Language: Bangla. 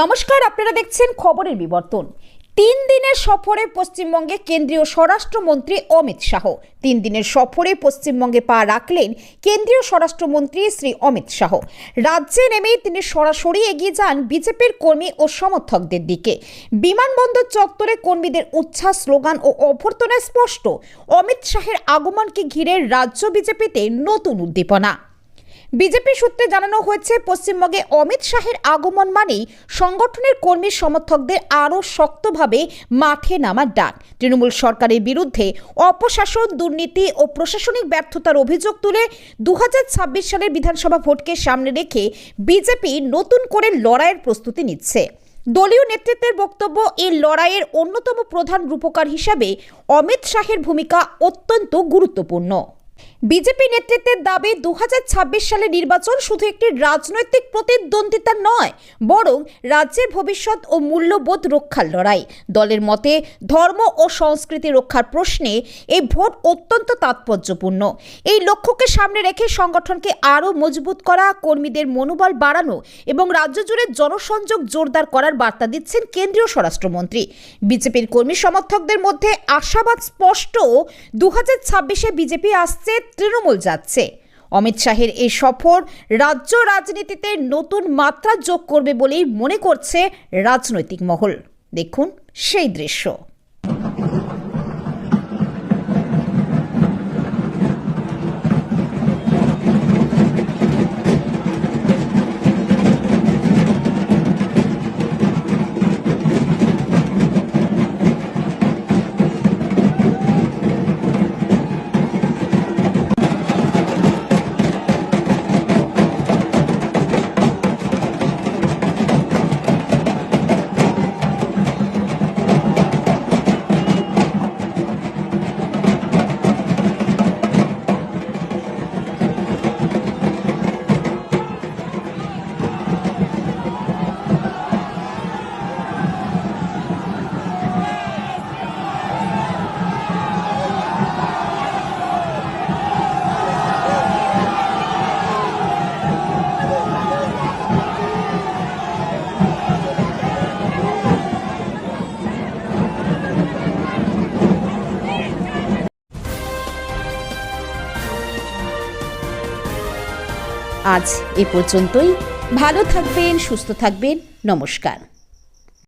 নমস্কার, আপনারা দেখছেন খবরের বিবর্তন। তিন দিনের সফরে পশ্চিমবঙ্গে কেন্দ্রীয় স্বরাষ্ট্রমন্ত্রী অমিত শাহ। তিন দিনের সফরে পশ্চিমবঙ্গে পা রাখলেন কেন্দ্রীয় স্বরাষ্ট্রমন্ত্রী শ্রী অমিত শাহ। রাজ্যে নেমেই তিনি সরাসরি এগিয়ে যান বিজেপির কর্মী ও সমর্থকদের দিকে। বিমানবন্দর চত্বরে কর্মীদের উচ্ছ্বাস, স্লোগান ও অভ্যর্থনায় স্পষ্ট। অমিত শাহের আগমনকে ঘিরে রাজ্য বিজেপিতে নতুন উদ্দীপনা। বিজেপি সূত্রে জানানো হয়েছে, পশ্চিমবঙ্গে অমিত শাহের আগমন মানেই সংগঠনের কর্মী সমর্থকদের আরও শক্তভাবে মাঠে নামার ডাক। তৃণমূল সরকারের বিরুদ্ধে অপশাসন, দুর্নীতি ও প্রশাসনিক ব্যর্থতার অভিযোগ তুলে দু হাজার ছাব্বিশ সালের বিধানসভা ভোটকে সামনে রেখে বিজেপি নতুন করে লড়াইয়ের প্রস্তুতি নিচ্ছে। দলীয় নেতৃত্বের বক্তব্য এই লড়াইয়ের অন্যতম প্রধান রূপকার হিসাবে অমিত শাহের ভূমিকা অত্যন্ত গুরুত্বপূর্ণ। বিজেপি নেতৃত্বের দাবি দু হাজার ছাব্বিশ সালে নির্বাচন শুধু একটি রাজনৈতিক প্রতিদ্বন্দ্বিতা নয়, বরং রাজ্যের ভবিষ্যৎ ও মূল্যবোধ রক্ষার লড়াই। দলের মতে, ধর্ম ও সংস্কৃতি রক্ষার প্রশ্নে এই ভোট অত্যন্ত তাৎপর্যপূর্ণ। এই লক্ষ্যকে সামনে রেখে সংগঠনকে আরও মজবুত করা, কর্মীদের মনোবল বাড়ানো এবং রাজ্য জুড়ে জনসংযোগ জোরদার করার বার্তা দিচ্ছেন কেন্দ্রীয় স্বরাষ্ট্রমন্ত্রী। বিজেপির কর্মী সমর্থকদের মধ্যে আশাবাদ স্পষ্ট দু হাজার ছাব্বিশে বিজেপি আসছে তৃণমূল যাচ্ছে। অমিত শাহের এই সফর রাজ্য রাজনীতিতে নতুন মাত্রা যোগ করবে বলেই মনে করছে রাজনৈতিক মহল। দেখুন সেই দৃশ্য। আজ এ পর্যন্তই। ভালো থাকবেন সুস্থ থাকবেন। নমস্কার।